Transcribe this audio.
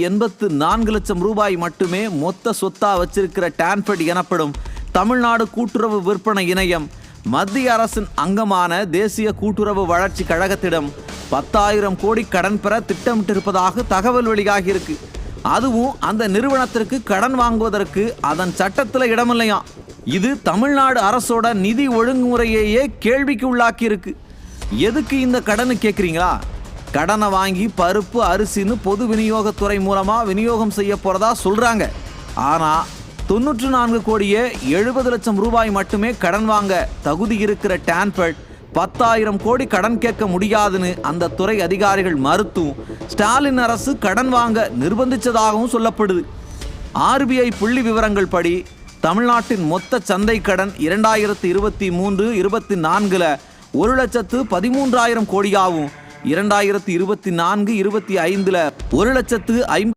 எண்பத்து நான்கு லட்சம் ரூபாய் மட்டுமே மொத்த சொத்தா வச்சிருக்கிற டான்ஃபெட் எனப்படும் தமிழ்நாடு கூட்டுறவு விற்பனை இணையம் மத்திய அரசின் அங்கமான தேசிய கூட்டுறவு வளர்ச்சி கழகத்திடம் பத்தாயிரம் கோடி கடன் பெற திட்டமிட்டிருப்பதாக தகவல் வெளியாகியிருக்கு. அதுவும் அந்த நிறுவனத்திற்கு கடன் வாங்குவதற்கு அதன் சட்டத்தில் இடமில்லையாம் இது தமிழ்நாடு அரசோட நிதி ஒழுங்குமுறையையே கேள்விக்கு உள்ளாக்கியிருக்கு. எதுக்கு இந்த கடனு கேட்குறீங்களா கடனை வாங்கி பருப்பு அரிசின்னு பொது விநியோகத்துறை மூலமாக விநியோகம் செய்ய போகிறதா சொல்கிறாங்க ஆனால் தொண்ணூற்று நான்கு கோடியே எழுபது லட்சம் ரூபாய் மட்டுமே கடன் வாங்க தகுதி இருக்கிற டான்பர்ட் பத்தாயிரம் கோடி கடன் கேட்க முடியாதுன்னு அந்த துறை அதிகாரிகள் மறுத்தும் ஸ்டாலின் அரசு கடன் வாங்க நிர்பந்திச்சதாகவும் சொல்லப்படுது. ஆர்பிஐ புள்ளி விவரங்கள் படி தமிழ்நாட்டின் மொத்த சந்தை கடன் இரண்டாயிரத்து இருபத்தி மூன்று இருபத்தி நான்கில் ஒரு லட்சத்து பதிமூன்றாயிரம் கோடியாகவும் இரண்டாயிரத்தி இருபத்தி நான்கு இருபத்தி ஐந்துல ஒரு லட்சத்து ஐம்பது